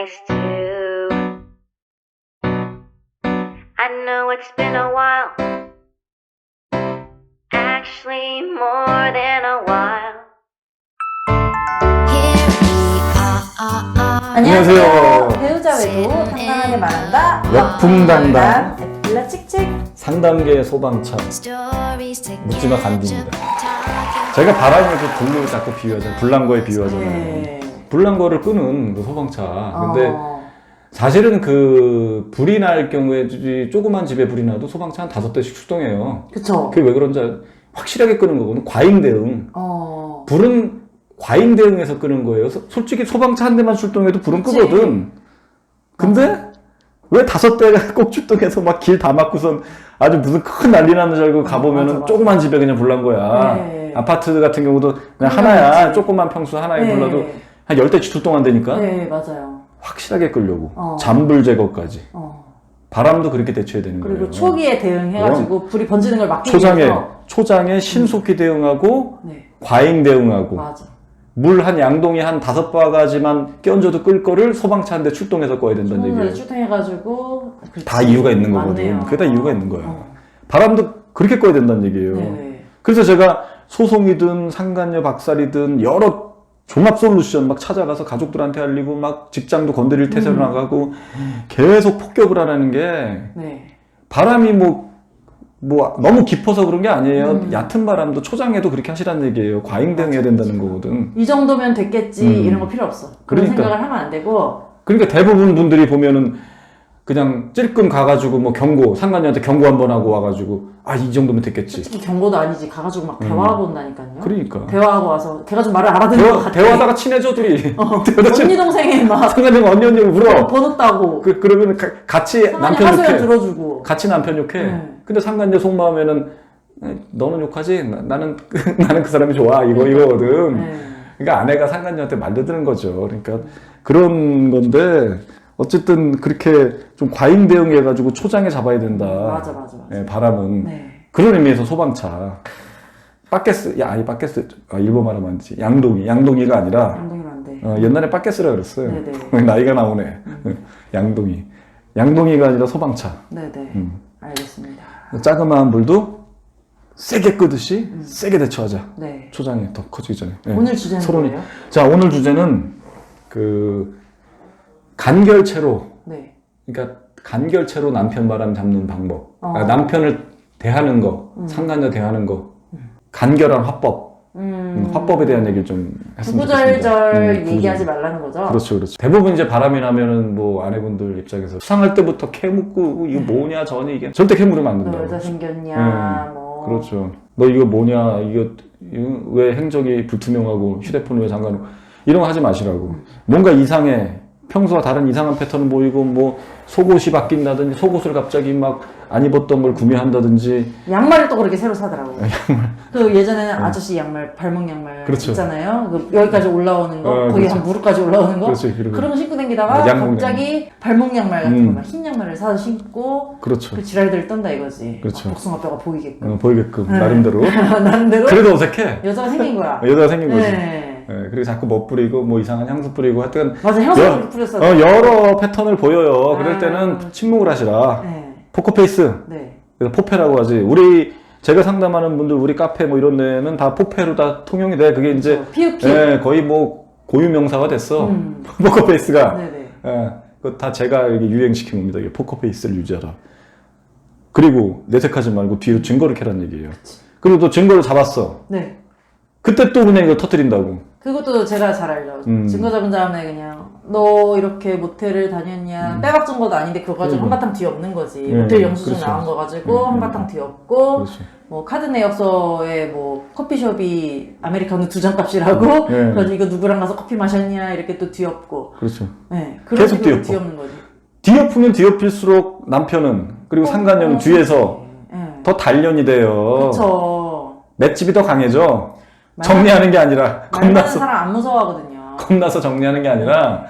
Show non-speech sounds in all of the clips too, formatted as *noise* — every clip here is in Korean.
nice too. I know it's been a while, actually more than a while. 안녕하세요. 배우자 외도 당당하게 말한다. 역풍당당. 에필라 칙칙. 상단계 소방차 묻지마 간디입니다. 제가 바람을 그 불로 자꾸 비유하잖아요. 불난 거에 비유하잖아요. 네. 불난거를 끄는 그 소방차. 근데 어, 사실은 그 불이 날 경우에 이 조그만 집에 불이 나도 소방차 한 다섯 대씩 출동해요. 그쵸. 그게 왜 그런지 알- 확실하게 끄는 거거든. 과잉 대응. 어. 불은 과잉 대응해서 끄는 거예요. 소- 솔직히 소방차 한 대만 출동해도 불은 그치. 끄거든. 근데 왜 다섯 대가 *laughs* 꼭 출동해서 막 길 다 막고선 아주 무슨 큰 난리 나는 줄 알고 가보면은 맞아, 맞아. 조그만 집에 그냥 불난 거야. 네. 아파트 같은 경우도 그냥 그런 하나야. 조그만 평수 하나에 네. 불러도 한 열대 출동한다니까. 네, 맞아요. 확실하게 끌려고. 어. 잔불 제거까지. 어. 바람도 그렇게 대처해야 되는 그리고 거예요. 초기에 대응해가지고 불이 번지는 걸 막기 초장에 위해서. 초장에 신속히 대응하고 네, 과잉 대응하고 맞아. 물 한 양동이 한 다섯 바가지만 끼얹어도 끌 거를 소방차 한 대 출동해서 꺼야 된다는 얘기예요. 출동해가지고. 다 그치. 이유가 있는 거거든. 맞네요. 그게 다 이유가 있는 거야. 어. 바람도 그렇게 꺼야 된다는 얘기예요. 네. 그래서 제가 소송이든 상간녀 박살이든 여러 종합 솔루션 막 찾아가서 가족들한테 알리고 막 직장도 건드릴 태세로 음. 나가고 계속 폭격을 하라는 게 네. 바람이 뭐, 뭐 너무 깊어서 그런 게 아니에요. 음. 얕은 바람도 초장에도 그렇게 하시라는 얘기예요. 과잉 대응해야 된다는 거거든. 이 정도면 됐겠지. 음. 이런 거 필요 없어. 그런 그러니까. 생각을 하면 안 되고. 그러니까 대부분 분들이 보면은 그냥 찔끔 가가지고 뭐 경고 상관녀한테 경고 한 번 하고 와가지고 아 이 정도면 됐겠지. 솔직히 경고도 아니지. 가가지고 막 음. 대화하고 온다니까요. 그러니까 대화하고 와서 걔가 좀 말을 알아듣는 것 대화, 같아. 대화하다가 친해져 둘이 *laughs* 어, *laughs* 언니 동생이 막 *laughs* 상관녀가 언니 언니 물어. 번호 따고 그, 그러면 가- 같이 상관이 남편 하소연 욕해. 들어주고 같이 남편 욕해. 네. 근데 상관녀 속마음에는 에, 너는 욕하지? 나, 는 나는 그 사람이 좋아. 이거 이거거든. 네. 그러니까 아내가 상관녀한테 말려드는 거죠. 그러니까 그런 건데 어쨌든 그렇게 좀 과잉 대응해가지고 초장에 잡아야 된다. 맞아 맞아 맞아 예, 바람은 네. 그런 의미에서 소방차. 빠게스, 야, 아니 빠게스, 아, 일본 말하면 안 되지. 양동이, 양동이가 아니라 감동이면 안돼 어, 옛날에 빠게스라 그랬어요. *laughs* 네네. 나이가 나오네. *laughs* 양동이, 양동이가 아니라 소방차. 네네 음. 알겠습니다 자그마한 불도 세게 끄듯이 세게 대처하자. 네 초장이 더 커지기 전에. 예. 오늘 주제는 서론이. 뭐예요? 자, 오늘 주제는 그 간결체로 네 그러니까 간결체로 남편 바람 잡는 방법. 어. 아, 남편을 대하는 거, 음. 상간녀 대하는 거. 간결한 화법. 음, 음, 화법에 대한 얘기를 좀 했으면 좋겠습니다. 구구절절 음. 얘기하지 말라는 거죠? 그렇죠, 그렇죠. 대부분 이제 바람이 나면은 뭐 아내분들 입장에서 수상할 때부터 캐 묻고 이거 뭐냐 전이 이게 절대 캐 물으면 안너 된다고. 여자 생겼냐 뭐 그렇죠. 너 이거 뭐냐, 이거, 이거 왜 행적이 불투명하고 휴대폰을 왜 잠가놓고 이런 거 하지 마시라고. 뭔가 이상해. 평소와 다른 이상한 패턴을 보이고 뭐 속옷이 바뀐다든지 속옷을 갑자기 막 안 입었던 걸 구매한다든지 양말을 또 그렇게 새로 사더라고 그 예전에는 아저씨 양말 발목 양말 어. 그렇죠. 있잖아요 그 여기까지 올라오는 거 어, 거기 그렇죠. 한 무릎까지 올라오는 거 그렇죠. 그리고 그런 거 신고 다니다가 어, 양복 갑자기 발목 양말 같은 음. 거막흰 양말을 사서 신고 그렇죠. 그 지랄들을 떤다 이거지 그렇죠. 막 복숭아뼈가 보이게끔 어, 보이게끔 네. 나름대로. *laughs* 나름대로 그래도 어색해. 여자가 생긴 거야 여자가 생긴 거지. 네. 예, 그리고 자꾸 멋 뿌리고 뭐 이상한 향수 뿌리고 하여튼 맞아 향수 여- 뿌렸어 어, 여러 패턴을 보여요. 그럴 아. 때는 침묵을 하시라. 네. 포커페이스. 네. 그래서 포페라고 하지. 우리 제가 상담하는 분들 우리 카페 뭐 이런 데는 다 포페로 다 통용이 돼. 그게 이제 그렇죠. 피읍 피읍 예, 거의 뭐 고유 명사가 됐어. 음. *laughs* 포커페이스가. 네네 예, 그거 다 제가 여기 유행시킨 겁니다. 이게 포커페이스를 유지하라. 그리고 내색하지 말고 뒤로 증거를 캐라는 얘기예요. 그리고 또 증거를 잡았어. 네. 그때 또 그냥 이거 터뜨린다고. 그것도 제가 잘 알죠. 음. 증거 잡은 다음에 그냥 너 이렇게 모텔을 다녔냐 빼박 증거도 아닌데 그거 가지고 음. 한바탕 뒤엎는 거지. 네, 모텔 영수증 그렇죠. 나온 거 가지고 음, 한바탕 뒤엎고 그렇죠. 뭐 카드 내역서에 뭐 커피숍이 아메리카노 두 잔 값이라고 네. *laughs* 그래서 이거 누구랑 가서 커피 마셨냐 이렇게 또 뒤엎고 그렇죠. 네. 그런 계속 뒤엎어. 뒤엎는 거지. 뒤엎으면 뒤엎일수록 남편은 그리고 상간녀는 어, 뒤에서 네. 더 단련이 돼요. 그렇죠. 맷집이 더 강해져. 말- 정리하는 게 아니라 말 겁나서 사람 안 무서워하거든요. 겁나서 정리하는 게 아니라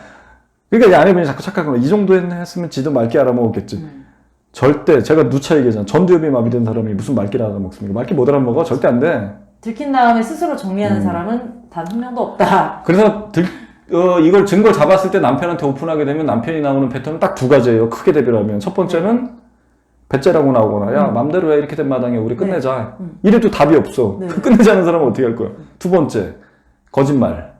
그러니까 이 아내분이 자꾸 착각하는 거야. 이 정도 했으면 지도 맑게 알아먹었겠지. 음. 절대 제가 누차 얘기하잖아. 전두엽이 마비된 사람이 무슨 맑게 알아먹습니까? 맑게 못 알아먹어? 절대 안 돼. 들킨 다음에 스스로 정리하는 음. 사람은 단 한 명도 없다. *laughs* 그래서 들, 어, 이걸 증거 를 잡았을 때 남편한테 오픈하게 되면 남편이 나오는 패턴은 딱 두 가지예요. 크게 대별하면. 첫 번째는 배째라고 나오거나, 야, 맘대로 해. 이렇게 된 마당에 우리 끝내자. 음. 이래도 답이 없어. 네. 끝내자는 사람은 어떻게 할 거야? 두 번째, 거짓말.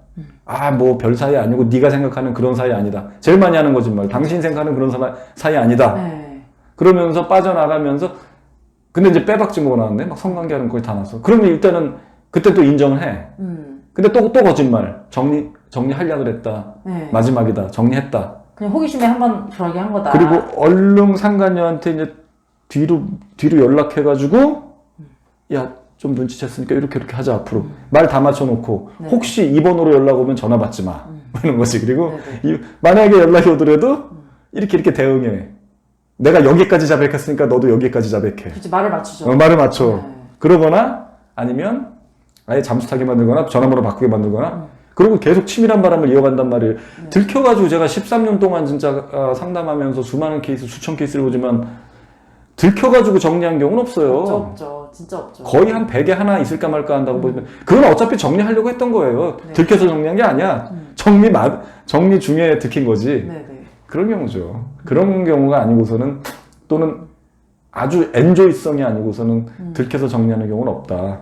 아, 뭐 별 사이 아니고 네가 생각하는 그런 사이 아니다. 제일 많이 하는 거짓말. 당신 생각하는 그런 사- 사이 아니다. 네. 그러면서 빠져나가면서 근데 이제 빼박 증거가 나왔네. 막 성관계하는 거에 다 나왔어. 그러면 일단은 그때 또 인정을 해. 음. 근데 또, 또 거짓말. 정리, 정리하려고 그랬다. 네. 마지막이다. 정리했다. 그냥 호기심에 한번 그러게 한 거다. 그리고 얼른 상간녀한테 이제 뒤로, 뒤로 연락해가지고, 야, 좀 눈치챘으니까 이렇게 이렇게 하자, 앞으로. 말다 맞춰놓고, 네. 혹시 이 번호로 연락 오면 전화 받지 마. 뭐 이런 거지. 그리고, 네네. 이- 만약에 연락이 오더라도, 이렇게 이렇게 대응해. 내가 여기까지 자백했으니까 너도 여기까지 자백해. 그치 말을 맞추죠. 어, 말을 맞춰. 네. 그러거나 아니면 아예 잠수 타게 만들거나 전화번호 바꾸게 만들거나 음. 그리고 계속 치밀한 바람을 이어간단 말이에요. 네. 들켜가지고 제가 13년 동안 진짜 아, 상담하면서 수많은 케이스, 수천 케이스를 보지만 들켜가지고 정리한 경우는 없어요. 없죠, 없죠. 진짜 없죠. 거의 한 100에 하나 있을까 말까 한다고 보면 그건 어차피 정리하려고 했던 거예요. 네. 들켜서 정리한 게 아니야. 음. 정리 마, 정리 중에 들킨 거지. 네 네. 그런 경우죠. 그런 경우가 아니고서는 또는 아주 엔조이성이 아니고서는 음. 들켜서 정리하는 경우는 없다.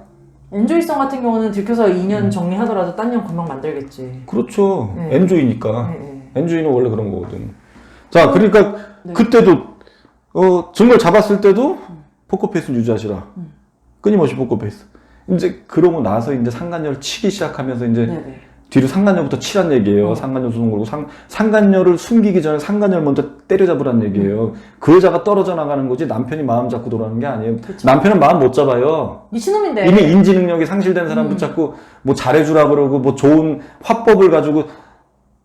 엔조이성 같은 경우는 들켜서 2년 음. 정리하더라도 딴 년 금방 만들겠지. 그렇죠. 네. 엔조이니까. 네, 네. 엔조이는 원래 그런 거거든. 자, 그러니까 네. 그때도 어, 증거를 잡았을 때도 포커페이스를 유지하시라. 음. 끊임없이 포커페이스. 이제 그러고 나서 이제 상간녀를 치기 시작하면서 이제 네네. 뒤로 상간녀부터 치란 얘기예요. 어. 상간녀 소송 걸고 상, 상간녀를 숨기기 전에 상간녀를 먼저 때려잡으란 얘기예요. 그 여자가 떨어져 나가는 거지 남편이 마음 잡고 돌아가는 게 아니에요. 그쵸. 남편은 마음 못 잡아요. 미친놈인데. 이미 인지 능력이 상실된 사람 음. 붙잡고 뭐 잘해주라 그러고 뭐 좋은 화법을 가지고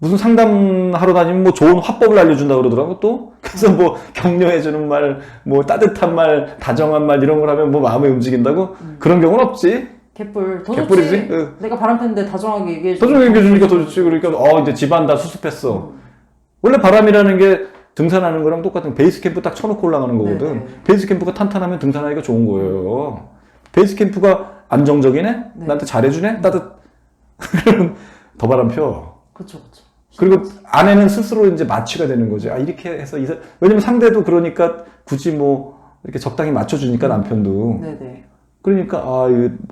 무슨 상담하러 다니면 뭐 좋은 화법을 알려준다 그러더라고 또 그래서 뭐 격려해주는 말, 뭐 따뜻한 말, 다정한 말 이런 걸 하면 뭐 마음이 움직인다고 음. 그런 경우는 없지. 개뿔. 더 개뿔이지? 좋지. 응. 내가 바람 폈는데 다정하게 얘기해 줘. 도전 얘기해주니까 더 좋지. 그러니까 어 이제 집안 다 수습했어. 음. 원래 바람이라는 게 등산하는 거랑 똑같은 베이스 캠프 딱 쳐놓고 올라가는 거거든. 네네. 베이스 캠프가 탄탄하면 등산하기가 좋은 거예요. 베이스 캠프가 안정적이네? 네. 나한테 잘해주네? 따뜻. *laughs* 그러면 더 바람 펴. 그쵸. 그리고 아내는 스스로 이제 마취가 되는 거지. 아, 이렇게 해서, 이사... 왜냐면 상대도 그러니까 굳이 뭐, 이렇게 적당히 맞춰주니까 남편도. 네네. 그러니까, 아,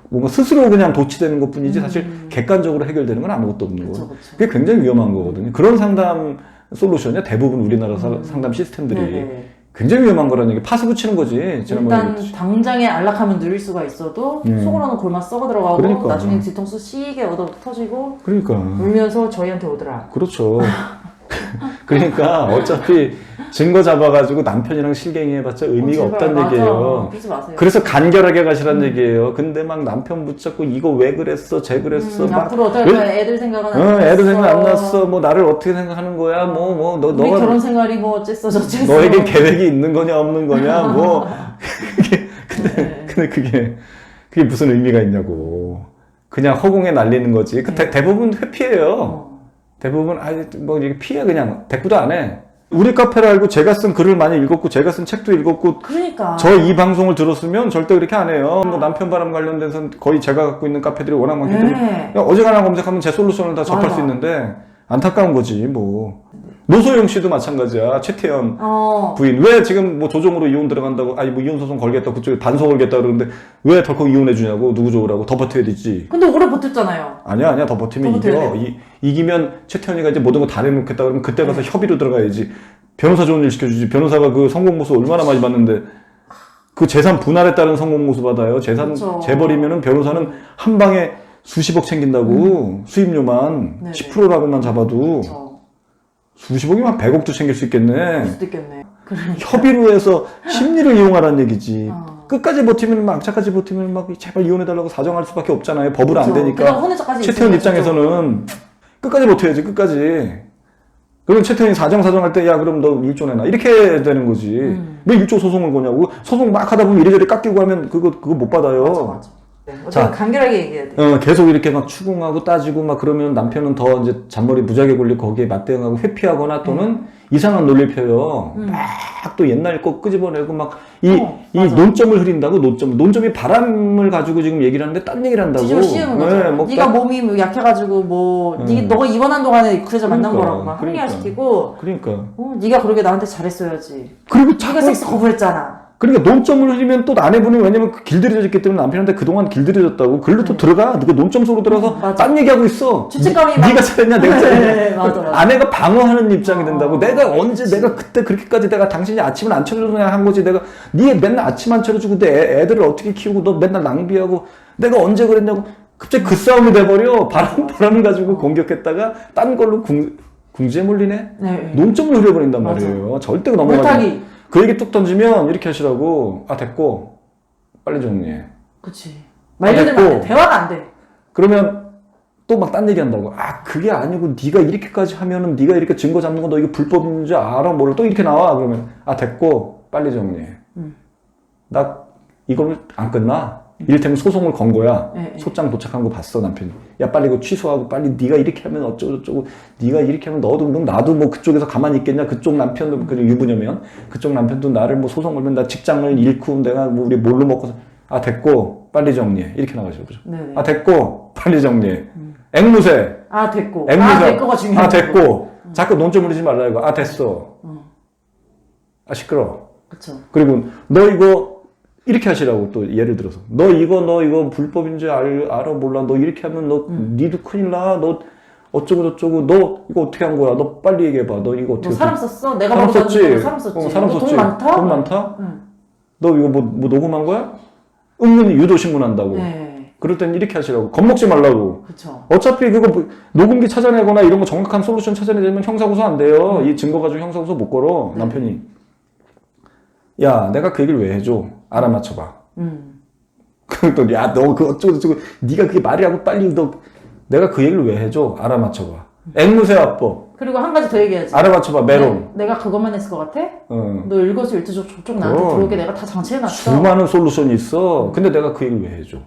뭔가 스스로 그냥 도취되는 것 뿐이지 사실 음. 객관적으로 해결되는 건 아무것도 없는 거예요. 그게 굉장히 위험한 거거든요. 그런 상담 솔루션이야. 대부분 우리나라 사- 음. 상담 시스템들이. 네네. 굉장히 위험한 거라는 얘기. 파스 붙이는 거지. 지난번에 일단. 당장에 안락하면 누릴 수가 있어도 음. 속으로는 골마 썩어 들어가고 그러니까. 나중에 뒤통수 시게 얻어 터지고 그러니까. 울면서 저희한테 오더라. 그렇죠. *laughs* 그러니까 어차피 증거 잡아가지고 남편이랑 실갱이 해봤자 의미가 어, 없다는 맞아. 얘기예요. 그러지 마세요. 그래서 간결하게 가시란 음. 얘기예요. 근데 막 남편 붙잡고 이거 왜 그랬어, 쟤 그랬어, 음, 막 앞으로 어떨 왜- 거야? 애들 생각은 안 어, 났어. 애들 생각 안 났어. 뭐 나를 어떻게 생각하는 거야? 뭐 뭐너 우리 너가 결혼 생활이 뭐 어쨌어 저쨌어. 너에게 계획이 있는 거냐 없는 거냐? *laughs* 뭐 그게 *laughs* 근데 네. 근데 그게 그게 무슨 의미가 있냐고. 그냥 허공에 날리는 거지. 그 대, 네. 대 부분 회피해요. 어. 대부분 아니 뭐 이게 피해 그냥 대꾸도 안 해. 우리 카페를 알고 제가 쓴 글을 많이 읽었고 제가 쓴 책도 읽었고 그러니까. 저 이 방송을 들었으면 절대 그렇게 안 해요. 뭐 남편 바람 관련돼서 거의 제가 갖고 있는 카페들이 워낙 많기 때문에 네. 어지간한 검색하면 제 솔루션을 다 접할 맞아. 수 있는데 안타까운 거지 뭐. 노소영 씨도 마찬가지야. 최태현 어. 부인 왜 지금 뭐 조정으로 이혼 들어간다고 아니 뭐 이혼 소송 걸겠다 그쪽에 반소 걸겠다 그러는데 왜 덜컥 이혼해 주냐고 누구 좋으라고 더 버텨야 되지. 근데 오래 버텼잖아요. 아니야 아니야 더 버티면 더 이겨 이, 이기면 최태현이가 이제 모든 거 다 내놓겠다 그러면 그때 가서 협의로 들어가야지 변호사 좋은 일 시켜주지 변호사가 그 성공 모습 얼마나 많이 봤는데 그 재산 분할에 따른 성공 모습 받아요 재산 그쵸. 재벌이면은 변호사는 한 방에 수십억 챙긴다고 수입료만 음. 네네. 10%라고만 잡아도 저. 수십억이면 100억도 챙길 수 있겠네 수도 있겠네. 그러니까. 협의로 해서 심리를 이용하라는 얘기지 어. 끝까지 버티면 막 악착까지 버티면 막 제발 이혼해달라고 사정할 수밖에 없잖아요 법으로 안 그쵸. 되니까 최태원 입장에서는 끝까지 버텨야지 끝까지 그러면 최태원이 사정 사정할 때 야 그럼 너 일조 내놔 이렇게 되는 거지 음. 왜 일조 소송을 거냐고 소송 막 하다 보면 이래저래 깎이고 하면 그거 그거 못 받아요 맞아 맞아. 네. 자. 간결하게 얘기해야 돼. 어, 계속 이렇게 막 추궁하고 따지고 막 그러면 남편은 더 이제 잔머리 무지하게 굴리고 거기에 맞대응하고 회피하거나 또는 이상한 논리를 펴요. 음. 막또 옛날 거 끄집어내고 막 이 어, 이. 논점을 흐린다고 논점 논점이 바람을 가지고 지금 얘기를 하는데 딴 얘기를 한다고. 뒤집어 씌우는 거죠. 네, 뭐 네가 딴- 몸이 뭐 약해가지고 뭐 음. 네, 너가 입원한 동안에 그 여자 만난 그러니까, 거라고 막 그러니까. 합리화시키고 그러니까 어, 네가 그러게 나한테 잘했어야지. 그리고 네가 자꾸 섹스 거부했잖아. 그러니까 논점을 흐리면 또 아내분이 왜냐면 그 길들여졌기 때문에 남편한테 그동안 길들여졌다고 글로 또 들어가 누가 논점 속으로 들어서 음, 맞아. 딴 얘기하고 있어 죄책감이 니- 막- 네가 잘했냐 내가 잘했냐 네, 맞아, 맞아. 아내가 방어하는 입장이 된다고 어, 내가 언제. 내가 그때 그렇게까지 내가 당신이 아침을 안 차려주냐 한 거지 내가 네 맨날 아침 안 차려주고 내 애, 애들을 어떻게 키우고 너 맨날 낭비하고 내가 언제 그랬냐고 갑자기 그 싸움이 돼버려 바람 바람 가지고 공격했다가 딴 걸로 궁 궁지에 몰리네 네. 논점을 흐려버린단 맞아. 말이에요 절대 넘어가지 물타기. 그 얘기 뚝 던지면 이렇게 하시라고 아 됐고 빨리 정리해 그치. 말려들면 안 돼. 됐고. 대화가 안 돼. 그러면 또 막 딴 얘기 한다고 아 그게 아니고 네가 이렇게까지 하면은 네가 이렇게 증거 잡는 거 너 이거 불법인 줄 알아 몰라 또 이렇게 나와 그러면 아 됐고 빨리 정리해 음. 나 이걸 안 끝나 이를테면 소송을 건 거야. 네, 네. 소장 도착한 거 봤어 남편이 야 빨리 이거 취소하고 빨리 네가 이렇게 하면 어쩌고 저쩌고 네가 이렇게 하면 너도 그럼 나도 뭐 그쪽에서 가만히 있겠냐? 그쪽 남편도 그 유부녀면 그쪽 남편도 나를 뭐 소송 걸면 나 직장을 잃고 내가 뭐 우리 뭘로 먹고 사- 아 됐고 빨리 정리해. 이렇게 나가시죠 그죠? 네네. 아 됐고 빨리 정리해. 앵무새. 아 됐고. 앵무새. 아 됐고가 중요해. 아 됐고. 자꾸 논점 흐리지 말라 이거 아 됐어. 어. 아 시끄러. 그쵸. 그리고 너 이거 이렇게 하시라고 또 예를 들어서 너 이거 너 이거 불법인 줄 알, 알아 몰라 너 이렇게 하면 너 음. 니도 큰일 나너 어쩌고 저쩌고 너 이거 어떻게 한 거야 너 빨리 얘기해 봐 너 이거 어떻게 너 사람 썼어? 내가 사람 썼지. 사람 썼지. 어, 사람 너 썼지 돈 많다? 돈 많다 응. 너 이거 뭐, 뭐 녹음한 거야 은근히 유도 신문한다고 네. 그럴 땐 이렇게 하시라고 겁먹지 말라고 그쵸. 어차피 그거 뭐- 녹음기 찾아내거나 이런 거 정확한 솔루션 찾아내려면 형사고소 안 돼요. 음. 이 증거 가지고 형사고소 못 걸어. 네. 남편이. 야, 내가 그 얘기를 왜 해줘? 알아맞혀봐. 음. 그랬더니, 야, 너 그 어쩌고 저쩌고, 네가 그게 말이라고 빨리 너, 내가 그 얘기를 왜 해줘? 알아맞혀봐. 앵무새화법. 그리고 한 가지 더 얘기해야지. 알아맞혀봐. 메론. 내, 가 그것만 했을 것 같아? 어. 너 일거수일투족 저쪽 나한테 그럼. 들어오게 내가 다 장치해놨어. 수많은 솔루션이 있어. 근데 내가 그 얘기를 왜 해줘?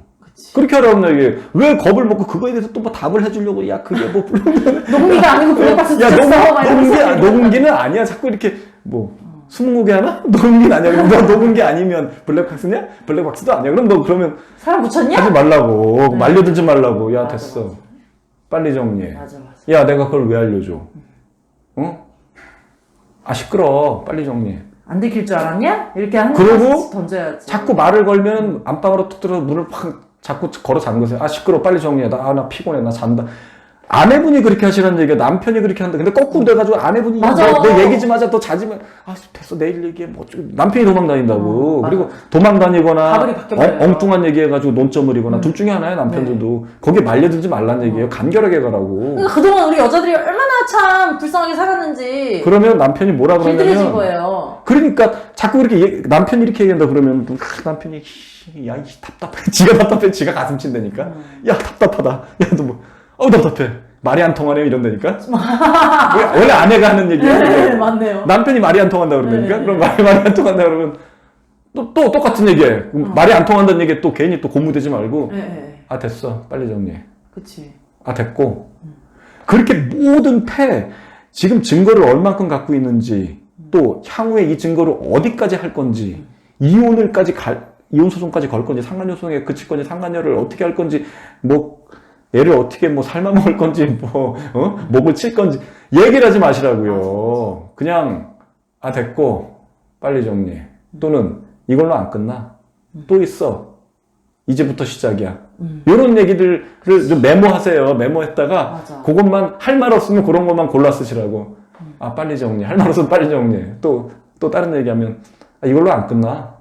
그렇게 하라고 얘기. 왜 겁을 먹고 그거에 대해서 또 뭐 답을 해주려고, 야, 그게 뭐, *laughs* 녹음기가 아니고 블랙박스 야, 이러면서 아, 녹음기는 아니야. 자꾸 이렇게, 뭐, 스무고개 하나? *laughs* 녹음기는 아니야. 너 녹음기 아니면 블랙박스냐? 블랙박스도 아니야. 그럼 너 그러면 사람 묻혔냐? 하지 말라고. 네. 말려들지 말라고. 야, 맞아, 됐어. 맞아. 빨리 정리해. 맞아 맞아. 야, 내가 그걸 왜 알려줘? 어? 아, 시끄러. 빨리 정리해. 안 들킬 줄 알았냐? 이렇게 한 그러고 가지 던져야지. 자꾸 말을 걸면 안방으로 툭 들어서 문을 팍 자꾸 걸어 잠그세요. 아, 시끄러. 빨리 정리해. 나, 아, 나 피곤해. 나 잔다. 아내분이 그렇게 하시라는 얘기야. 남편이 그렇게 한다. 근데 거꾸로 돼가지고 아내분이 맞아. 너, 너 얘기 좀 하자. 너 자지 마. 아, 됐어. 내일 얘기해. 뭐 어쩌고. 남편이 도망 다닌다고. 어. 그리고 도망 다니거나 가불이 바뀌어버려요. 엉, 뚱한 얘기해가지고 논점을 이거나 음. 둘 중에 하나야. 남편들도. 거기에 말려들지 말라는 얘기예요. 간결하게 가라고. 그러니까 그동안 우리 여자들이 얼마나 참 불쌍하게 살았는지 그러면 남편이 뭐라 그러냐면 거예요. 그러니까 자꾸 이렇게 얘- 남편이 이렇게 얘기한다 그러면 또 아, 남편이 씨, 야, 이 답답해. *laughs* 지가 답답해. 지가 가슴 찐다니까. 음. 야, 답답하다. 야, 너 뭐, 어, 답답해. 말이 안 통하네. 이런다니까. 원래- 아내가 하는 얘기야. *laughs* 네, 맞네요. 남편이 말이 안 통한다 그러니까. 네. 그럼 말이, 말이 안 통한다 그러면 또, 또 똑같은 얘기해. 그럼 말이 안 통한다는 얘기에 또 괜히 또 고무되지 말고. 네, 네. 아, 됐어. 빨리 정리해. 그치. 아, 됐고. 그렇게 모든 패, 지금 증거를 얼만큼 갖고 있는지, 또 향후에 이 증거를 어디까지 할 건지, 이혼을까지 갈, 이혼 소송까지 걸 건지, 상간녀 소송에 그칠 건지, 상간녀를 어떻게 할 건지, 뭐, 애를 어떻게 뭐 삶아 먹을 건지, 뭐, 어? 목을 칠 건지, 얘기를 하지 마시라고요. 그냥, 아, 됐고, 빨리 정리해. 또는, 이걸로 안 끝나. 또 있어. 이제부터 시작이야. 음. 이런 얘기들을 좀 메모하세요. 메모했다가 맞아. 그것만 할 말 없으면 그런 것만 골라 쓰시라고. 아 빨리 정리. 할 말 없으면 빨리 정리해. 또또 다른 얘기하면 아, 이걸로 안 끝나.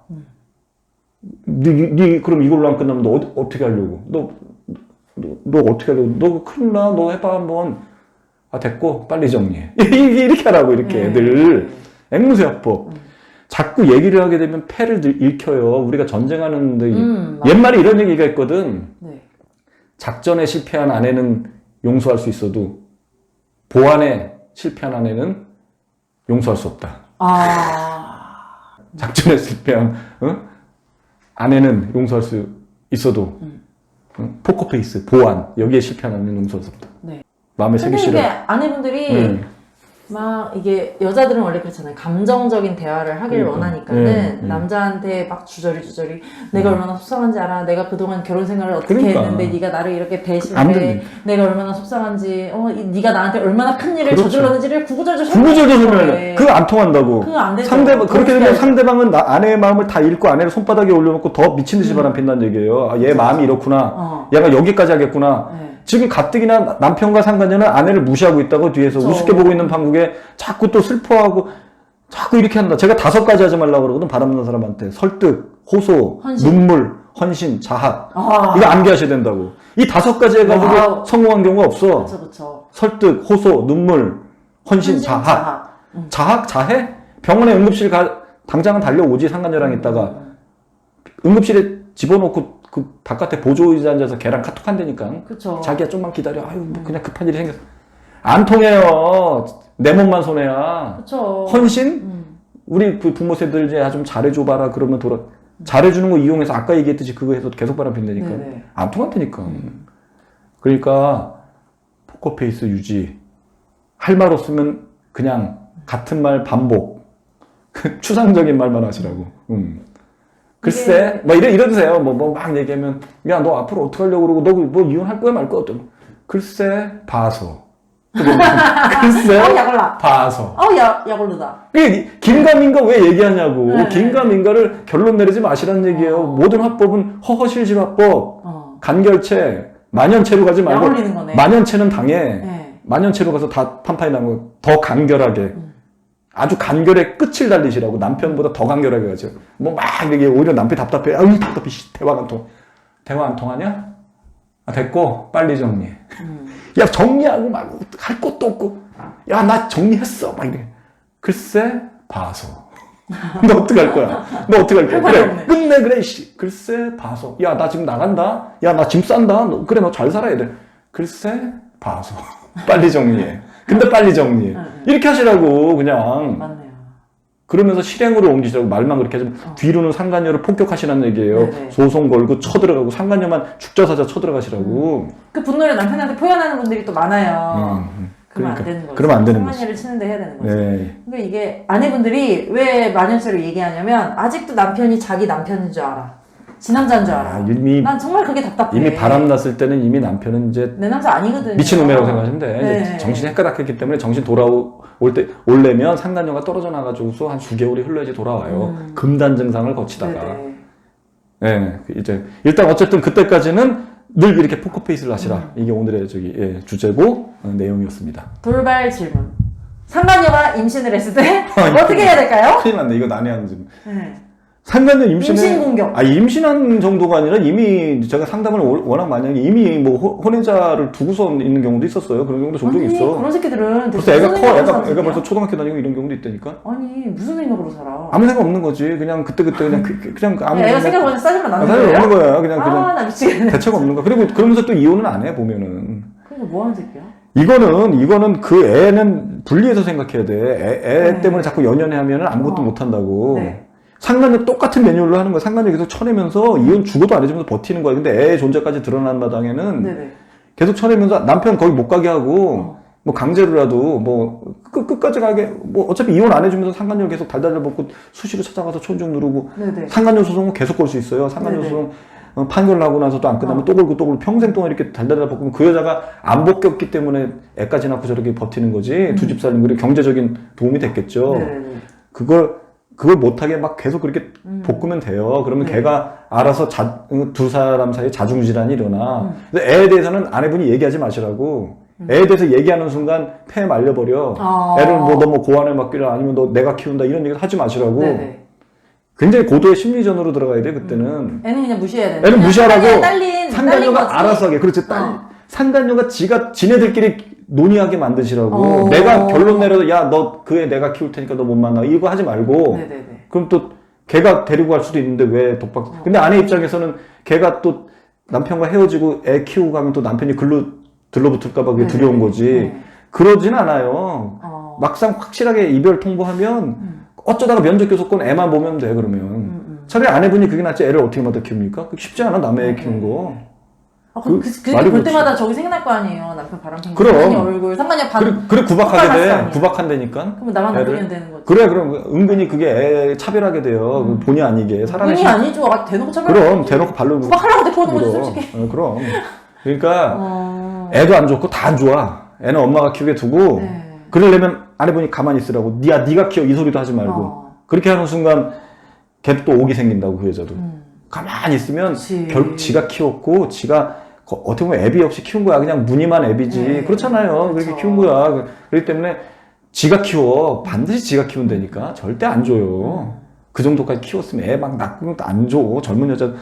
니, 니, 니 그럼 이걸로 안 끝나면 너 어, 어떻게 하려고? 너, 너, 너 어떻게 하려고? 너 큰일 나. 너 해봐 한번. 아 됐고 빨리 정리해. *laughs* 이렇게 하라고 이렇게 네. 애들. 앵무새화법. 음. 자꾸 얘기를 하게 되면 패를 들- 잃혀요. 우리가 전쟁하는데 음. 옛말에 이런 얘기가 있거든. 네. 작전에 실패한 아내는 용서할 수 있어도 보안에 실패한 아내는 용서할 수 없다. 아. 작전에 실패한 어? 아내는 용서할 수 있어도 음. 어? 포커페이스 보안 여기에 수 없다. 네. 마음에 새기 근데 이게 싫어. 아내분들이 음. 막 이게 여자들은 원래 그렇잖아요. 감정적인 대화를 하길 그러니까. 원하니까는 예, 예. 남자한테 막 주저리 주저리 내가 얼마나 속상한지 알아. 내가 그동안 결혼 생활을 어떻게 그러니까. 했는데 네가 나를 이렇게 안 배신해. 돼. 내가 얼마나 속상한지. 어, 이- 네가 나한테 얼마나 큰 일을 그렇죠. 저질렀는지를 구구절절 구구절절 설명해. 설명해. 그거 안 통한다고. 그거 안 되죠. 상대방 그렇게 되면 상대방은 나, 아내의 마음을 다 읽고 아내를 손바닥에 올려놓고 더 미친 듯이 바람 핀다는 얘기예요. 아, 얘 마음이 이렇구나. 어. 얘가 여기까지 하겠구나. 네. 지금 가뜩이나 남편과 상간녀는 아내를 무시하고 있다고 뒤에서 그렇죠. 우습게 보고 있는 방국에 자꾸 또 슬퍼하고 자꾸 이렇게 한다. 제가 다섯 가지 하지 말라고 그러거든. 바람는 사람한테 설득, 호소, 헌신. 눈물, 헌신, 자학. 아. 이거 암기하셔야 된다고. 이 다섯 가지 해가지고 와우. 성공한 경우가 없어. 그렇죠, 그렇죠. 설득, 호소, 눈물, 헌신, 헌신, 자학. 자학. 자학, 자해? 병원에 응급실 가, 당장은 달려오지, 상간녀랑 있다가. 응급실에 집어넣고 그 바깥에 보조 의자 앉아서 걔랑 카톡 한다니까. 그렇죠. 자기야 좀만 기다려. 아유, 뭐 그냥 급한 일이 생겼어. 안 통해요. 내 몸만 손해야. 그렇죠. 헌신? 음. 우리 그 부모 세들 이제 좀 잘해줘봐라. 그러면 돌아. 잘해주는 거 이용해서 아까 얘기했듯이 그거 해서 계속 바람 핀다니까. 네네. 안 통한다니까. 그러니까 포커페이스 유지. 할 말 없으면 그냥 같은 말 반복. *laughs* 추상적인 말만 하시라고. 음. 글쎄, 뭐 이래 이러세요. 뭐 뭐 막 얘기하면 야 너 앞으로 어떻게 하려고 그러고 너 뭐 이혼할 거야 말 거야 어떤? 글쎄 봐서. *laughs* 글쎄 어, 약올라. 봐서. 어, 야. 그게 긴가민가 왜 얘기하냐고. 네. 긴가민가를 결론 내리지 마시라는 얘기예요. 어. 모든 화법은 허허실실 화법, 어. 간결체, 만연체로 가지 말고. 만연체는 당해. 네. 만연체로 가서 다 판판이 나고 더 간결하게. 음. 아주 간결의 끝을 달리시라고 남편보다 더 간결하게 가죠. 뭐 막 이게 오히려 남편이 답답해. 아유 답답해. 씨, 대화가 안 통. 대화 안 통하냐? 아, 됐고 빨리 정리해. 음. 야 정리하고 말고 할 것도 없고 야 나 정리했어 막 이래 글쎄 봐서 *laughs* 너 어떡할 거야 너 거야 할 말이 그래. 끝내 그래 씨 글쎄 봐서 야 나 지금 나간다 야 나 짐 싼다 너, 그래 너 잘 살아야 돼 글쎄 봐서 *laughs* 빨리 정리해 근데 빨리 정리해 응, 이렇게 하시라고 그냥 맞네요. 그러면서 실행으로 옮기시라고 말만 그렇게 하시면 뒤로는 상간녀를 폭격하시라는 얘기예요 어. 네네. 소송 걸고 쳐들어가고 상간녀만 죽자사자 쳐들어가시라고 그 분노를 남편한테 표현하는 분들이 또 많아요. 음, 그러면 안 그러니까. 되는 거죠. 그러면 안 되는. 성만이를 치는데 해야 되는 거죠. 네. 그러니까 이게 아내분들이 왜 만연체를 얘기하냐면 아직도 남편이 자기 남편인 줄 알아. 지 남자인 줄 알아. 아, 이미 난 정말 그게 답답해. 이미 바람 났을 때는 이미 남편은 이제 내 남자 아니거든요. 미친놈이라고 생각하시면 돼. 네. 정신이 헷가닥했기 때문에 정신 돌아올 때 올려면 상간녀가 떨어져 나가지고서 한 수개월이 흘러야지 돌아와요. 음. 금단 증상을 거치다가. 예, 그 이제 일단 어쨌든 그때까지는 늘 이렇게 포커페이스를 하시라. 음. 이게 오늘의 저기 예, 주제고 어, 내용이었습니다. 돌발 질문. 상간녀가 임신을 했을 때 아, *laughs* 어떻게 해야 될까요? 큰일 났네. 이거 난해하는 질문. 네. 상간녀 임신에 임신 공격. 아 임신한 정도가 아니라 이미 제가 상담을 워- 워낙 많이 하니 이미 뭐 호- 혼외자를 두고서 있는 경우도 있었어요. 그런 경우도 종종 아니, 있어. 그런 새끼들은 벌써 대체 애가 무슨 커, 생각으로 애가, 사는 애가 새끼야? 벌써 초등학교 다니고 이런 경우도 있다니까. 아니 무슨 생각으로 살아? 아무 생각 없는 거지. 그냥 그때 그때 그냥 그, 그- 그냥 아무 애가 생각- 생각보다 싸지만 아, 나는 거예요? 없는 거야. 그냥 그냥 아나 미치겠네. 대책 없는 거. 그리고 그러면서 또 이혼은 안 해 보면은. 그러니까 뭐 하는 새끼야? 이거는 이거는 그 애는 분리해서 생각해야 돼. 애, 애 네. 때문에 자꾸 연연해 하면은 아무것도 어. 못 한다고. 네. 상관녀 똑같은 매뉴얼로 하는 거야. 상관녀 계속 쳐내면서 이혼 죽어도 안 해주면서 버티는 거야. 근데 애의 존재까지 드러난 마당에는 네네. 계속 쳐내면서 남편 거기 못 가게 하고 어. 뭐 강제로라도 뭐 끝, 끝까지 가게 뭐 어차피 이혼 안 해주면서 상간녀 계속 달달달 먹고 수시로 찾아가서 초인종 누르고 네네. 상간녀 소송은 계속 걸 수 있어요. 네네. 소송 어, 판결 나고 나서도 안 끝나면 어. 또 걸고 또 걸고 평생 동안 이렇게 달달달 볶으면 그 여자가 안 벗겼기 때문에 애까지 낳고 저렇게 버티는 거지 두집 살림 그리고 경제적인 도움이 됐겠죠. 음. 네네네. 그걸 그걸 못하게 막 계속 그렇게 음. 볶으면 돼요. 그러면 네. 걔가 알아서 자, 두 사람 사이에 자중질환이 일어나. 음. 근데 애에 대해서는 아내분이 얘기하지 마시라고. 애에 대해서 얘기하는 순간 폐 말려버려. 어. 애를 뭐 너 뭐 고안을 맡기라 아니면 너 내가 키운다 이런 얘기 하지 마시라고. 네네. 굉장히 고도의 심리전으로 들어가야 돼 그때는. 애는 그냥 무시해야 돼. 애는 무시하라고. 딸린, 딸린. 상간녀가 알아서 하게. 그렇지. 딸, 어. 상간녀가 지가 지네들끼리 논의하게 만드시라고. 어. 내가 결론 내려도 야너 그 애 내가 키울 테니까 너 못 만나. 이거 하지 말고. 네네네. 그럼 또 걔가 데리고 갈 수도 있는데 왜 독박? 근데 아내 입장에서는 걔가 또 남편과 헤어지고 애 키우고 가면 또 남편이 글로 들러붙을까봐 그게 네네. 두려운 거지. 네. 그러진 않아요. 어. 막상 확실하게 이별 통보하면 음. 어쩌다가 면접 교섭권 애만 보면 돼 그러면. 음, 음. 차라리 아내분이 그게 낫지 애를 어떻게 맡아 키웁니까? 쉽지 않아 남의 애 키우는 거. 아, 그, 그, 그, 말이 볼 그렇지. 때마다 저기 생각날 거 아니에요. 남편 바람핀 거. 그럼. 상관녀 얼굴, 상관녀 반. 그래, 그래 구박하게 돼. 아니야. 구박한다니까. 그러면 나만 애를? 건드리면 되는 거지. 그래 그럼 은근히 그게 애 차별하게 돼요. 음. 본의 아니게 사람의 본의 심- 아니죠. 아, 대놓고 차별. 그럼 대놓고 발로 구박하려고 데리고 오는 거지, 물어. 솔직히. 어, 그럼 그러니까 어. 애도 안 좋고 다 안 좋아. 애는 엄마가 키우게 두고 네. 그러려면 아내분이 가만히 있으라고. 니야 네가 키워 이 소리도 하지 말고 어. 그렇게 하는 순간 걔도 또 오기 생긴다고 그 여자도 음. 가만히 있으면 그치. 결국 지가 키웠고 지가 거- 어떻게 보면 애비 없이 키운 거야. 그냥 무늬만 애비지. 네. 그렇잖아요. 그렇게 그렇죠. 키운 거야. 그- 그렇기 때문에 지가 키워. 반드시 지가 키운다니까. 절대 안 줘요. 그 정도까지 키웠으면 애 막 낳고 안 줘. 젊은 여자.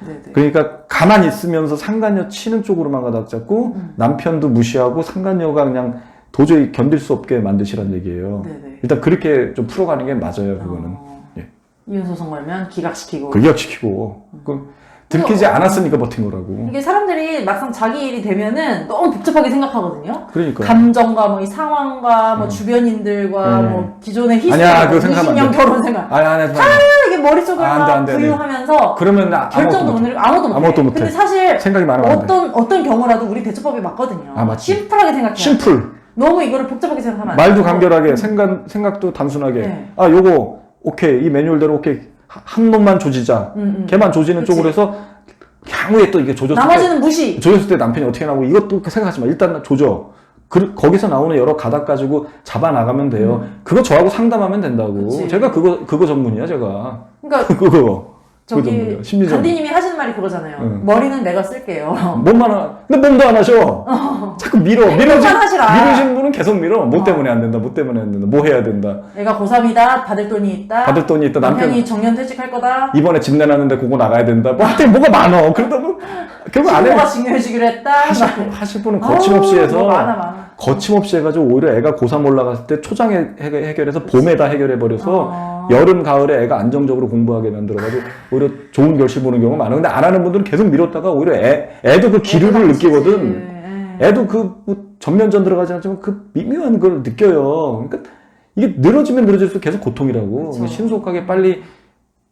네네. 그러니까 가만히 있으면서 상간녀 치는 쪽으로만 가닥 잡고 음. 남편도 무시하고 상간녀가 그냥 도저히 견딜 수 없게 만드시란 얘기예요. 네네. 일단 그렇게 좀 풀어가는 게 맞아요. 그거는. 어. 예. 이혼 소송 걸면 기각시키고. 근력시키고. 그 들키지 어. 않았으니까 버틴 거라고. 이게 사람들이 막상 자기 일이 되면은 너무 복잡하게 생각하거든요. 그러니까. 감정과 뭐 이 상황과 뭐 음. 주변인들과 네. 뭐 기존의 희생, 아니야, 그거 생각하면 안 20년 결혼 생활 아니, 안 해도 이게 머릿속을 아, 안 돼, 막 안 돼, 안 돼. 부유하면서 그러면 나 결정도 아무것도 못 못해. 내리고 아무것도 못 아무것도 해. 근데 사실 생각이 많으면 안 돼. 어떤 어떤 경우라도 우리 대처법이 맞거든요. 아, 맞지. 심플하게 생각해야 돼. 심플. 너무 이거를 복잡하게 생각하면 안 돼. 말도 간결하게 생각 생각도 단순하게. 네. 아 요거 오케이 이 매뉴얼대로 오케이 하- 한 놈만 조지자. 음, 음. 걔만 조지는 그치. 쪽으로 해서 향후에 또 이게 조졌을 때 나머지는 무시. 조졌을 때 남편이 어떻게 나오고 이것도 생각하지 마. 일단 조져. 그, 거기서 나오는 여러 가닥 가지고 잡아 나가면 돼요. 그거 저하고 상담하면 된다고. 음. 그치. 제가 그거 그거 전문이야 제가. 그러니까 *laughs* 그거 그거 저기 전문이야. 심리전. 간디님이 하시는 말이 그거잖아요. 응. 머리는 내가 쓸게요. 몸만 하, 근데 몸도 안 하셔. 자꾸 밀어. 행동만 하시라. 밀으신 분은 계속 밀어. 뭐 어. 때문에 안 된다. 뭐 때문에 안 된다. 뭐 해야 된다. 애가 고3이다. 받을 돈이 있다. 받을 돈이 있다. 남편 남편 이 정년 퇴직할 거다. 이번에 집 내놨는데 그거 나가야 된다. 뭐 하여튼 뭐가 많어. 그러다 뭐 결국 안 해. 친구가 중요해지기로 했다. 하실, 분- *laughs* 하실 분은 거침없이 해서 뭐 많아 많아. 거침없이 해가지고 오히려 애가 고3 올라갔을 때 초장에 해결- 해결해서 봄에다 해결해버려서 어. 여름 가을에 애가 안정적으로 공부하게 만들어가지고 오히려 좋은 결실 보는 경우가 많아. 근데 안 하는 분들은 계속 미뤘다가 오히려 애, 애도 그 기류를 느끼거든. 예. 애도 그 뭐 전면전 들어가지 않지만 그 미묘한 걸 느껴요. 그러니까 이게 늘어지면 늘어질수록 계속 고통이라고. 그쵸. 신속하게 빨리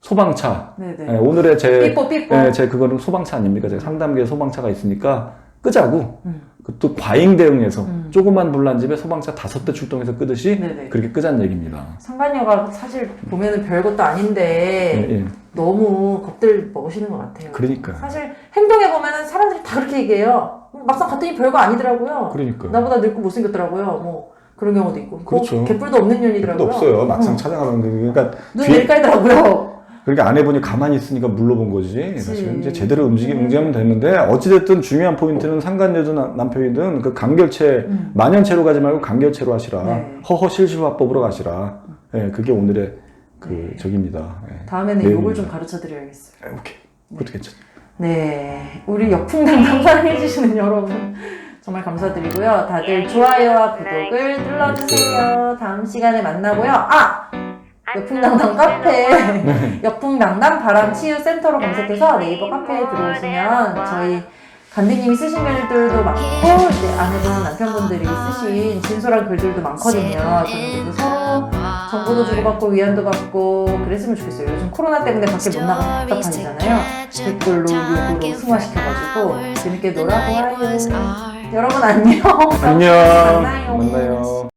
소방차. 예, 오늘의 제, 삐뽀 삐뽀. 예, 제 그거는 소방차 아닙니까? 제가 상담기에 소방차가 있으니까 끄자고. 음. 그또 과잉 대응해서 음. 조그만 불난 집에 소방차 다섯 대 출동해서 끄듯이 네네. 그렇게 끄자는 얘기입니다. 상관녀가 사실 보면은 별것도 아닌데 예, 예. 너무 겁들 먹으시는 것 같아요. 그러니까. 사실 행동해 보면은 사람들이 다 그렇게 얘기해요. 막상 갔더니 별거 아니더라고요. 그러니까. 나보다 늙고 못생겼더라고요. 뭐 그런 경우도 있고. 그렇죠. 뭐 개뿔도 없는 년이더라고요. 도 없어요. 막상 응. 찾아가면 그- 그러니까 눈 뒤에- 내리깔더라고요. 그러니까 아내분이 가만히 있으니까 물러본 거지. 사실 이제 제대로 움직이 음. 움직이면 되는데 어찌됐든 중요한 포인트는 상간녀든 나- 남편이든 그 간결체 음. 만연체로 가지 말고 간결체로 하시라. 네. 허허 실실화법으로 가시라. 예, 그게 오늘의 그 적입니다. 예. 다음에는 내용입니다. 욕을 좀 가르쳐 드려야겠어요. 예, 오케이. 그것도 괜찮아. 네, 우리 역풍당당 사랑해주시는 여러분 정말 감사드리고요. 다들 좋아요와 구독을 눌러주세요. 다음 시간에 만나고요. 아! 역풍당당 카페 *laughs* 역풍당당 바람치유센터로 검색해서 네이버 카페에 들어오시면 저희 간디님이 쓰신 글들도 많고 이제 아내분 남편분들이 쓰신 진솔한 글들도 많거든요. 그래서 서로 정보도 주고받고 위안도 받고 그랬으면 좋겠어요. 요즘 코로나 때문에 밖에 못 나가서 답답하잖아요. 댓글로 욕으로 승화시켜가지고 재밌게 놀아보아요. 여러분 안녕. 안녕. *laughs* 만나요. 만나요.